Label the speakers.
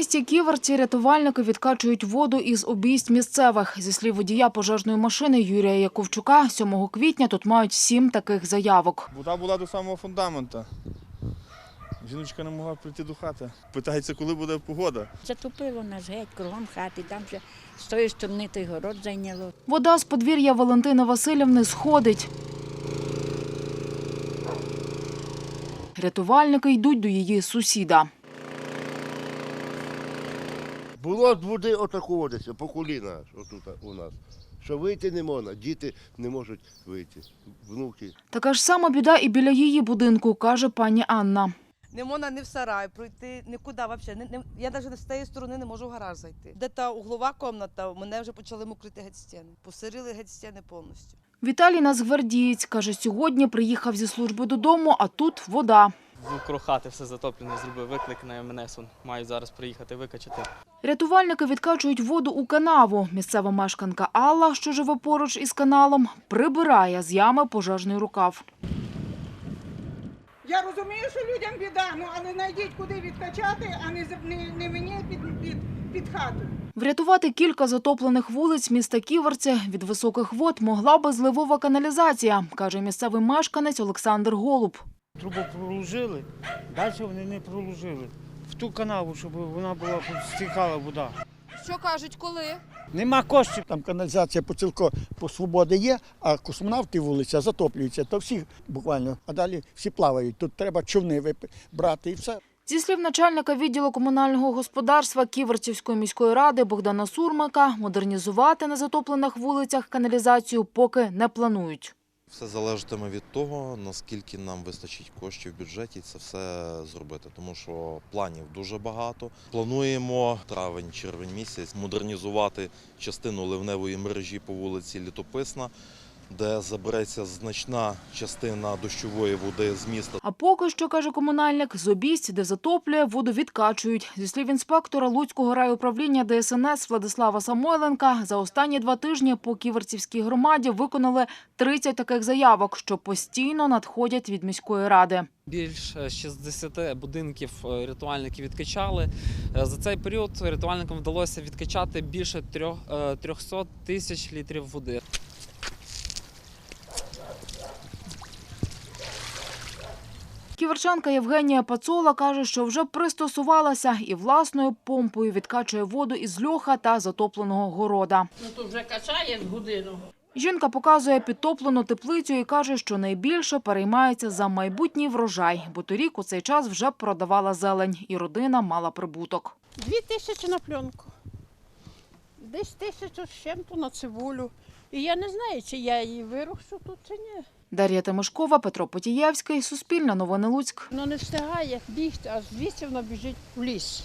Speaker 1: місті Ківерці рятувальники відкачують воду із обійсть місцевих. Зі слів водія пожежної машини Юрія Яковчука, 7 квітня тут мають сім таких заявок.
Speaker 2: Вода була до самого фундамента. Жіночка не могла прийти до хати. Питається, коли буде погода.
Speaker 3: Затопило нас геть кругом хати, там вже з тої сторони той город зайняло.
Speaker 1: Вода з подвір'я Валентини Васильівни сходить. Рятувальники йдуть до її сусіда.
Speaker 4: Було з води десь, по коліна отут у нас. Що вийти не можна, діти не можуть вийти, внуки.
Speaker 1: Така ж сама біда і біля її будинку, каже пані Анна.
Speaker 5: Не можна ні в сарай пройти, нікуди взагалі. Не, не, я навіть з тієї сторони не можу в гараж зайти. Де та углова кімната, мене вже почали мокрити геть стіни. Посирили геть стіни повністю.
Speaker 1: Віталій Нацгвардієць каже, сьогодні приїхав зі служби додому, а тут вода.
Speaker 6: Вокруг хати все затоплене, зробив виклик на МНС. Мають зараз приїхати викачати.
Speaker 1: Рятувальники відкачують воду у канаву. Місцева мешканка Алла, що живе поруч із каналом, прибирає з ями пожежний рукав.
Speaker 7: Я розумію, що людям біда, ну але знайдіть куди відкачати, а не, не, не мені під, під, під хату.
Speaker 1: Врятувати кілька затоплених вулиць міста Ківерці від високих вод могла би зливова каналізація, каже місцевий мешканець Олександр Голуб.
Speaker 8: Трубу проложили, далі вони не проложили. В ту канаву, щоб вона була стікала вода.
Speaker 5: Що кажуть, коли?
Speaker 8: Нема коштів.
Speaker 9: Там каналізація по цілко по свободи є, а космонавти вулиця затоплюються, то всі буквально, а далі всі плавають. Тут треба човни брати і все.
Speaker 1: Зі слів начальника відділу комунального господарства Ківерцівської міської ради Богдана Сурмика, модернізувати на затоплених вулицях каналізацію поки не планують.
Speaker 10: Все залежатиме від того, наскільки нам вистачить коштів в бюджеті це все зробити, тому що планів дуже багато. Плануємо травень-червень місяць модернізувати частину ливневої мережі по вулиці Літописна, де забереться значна частина дощової води з міста.
Speaker 1: А поки що, каже комунальник, з обійсть, де затоплює, воду відкачують. Зі слів інспектора Луцького райуправління ДСНС Владислава Самойленка, за останні два тижні по Ківерцівській громаді виконали 30 таких заявок, що постійно надходять від міської ради.
Speaker 6: Більш е, 60 будинків е, рятувальники відкачали. Е, За цей період рятувальникам вдалося відкачати більше трьох- е, 300 тисяч літрів води.
Speaker 1: Ківерчанка Євгенія Пацола каже, що вже пристосувалася і власною помпою відкачує воду із льоха та затопленого города.
Speaker 11: Ну то вже качає з годину.
Speaker 1: Жінка показує підтоплену теплицю і каже, що найбільше переймається за майбутній врожай, бо торік у цей час вже продавала зелень, і родина мала прибуток.
Speaker 11: Дві тисячі на пленку. Десь тисячу з чим-то на цибулю. І я не знаю, чи я її вирушу тут, чи ні.
Speaker 1: Дар'я Тимошкова, Петро Потієвський, Суспільне новини Луцьк.
Speaker 11: Ну не встигає бігти, а звідси вона біжить в ліс.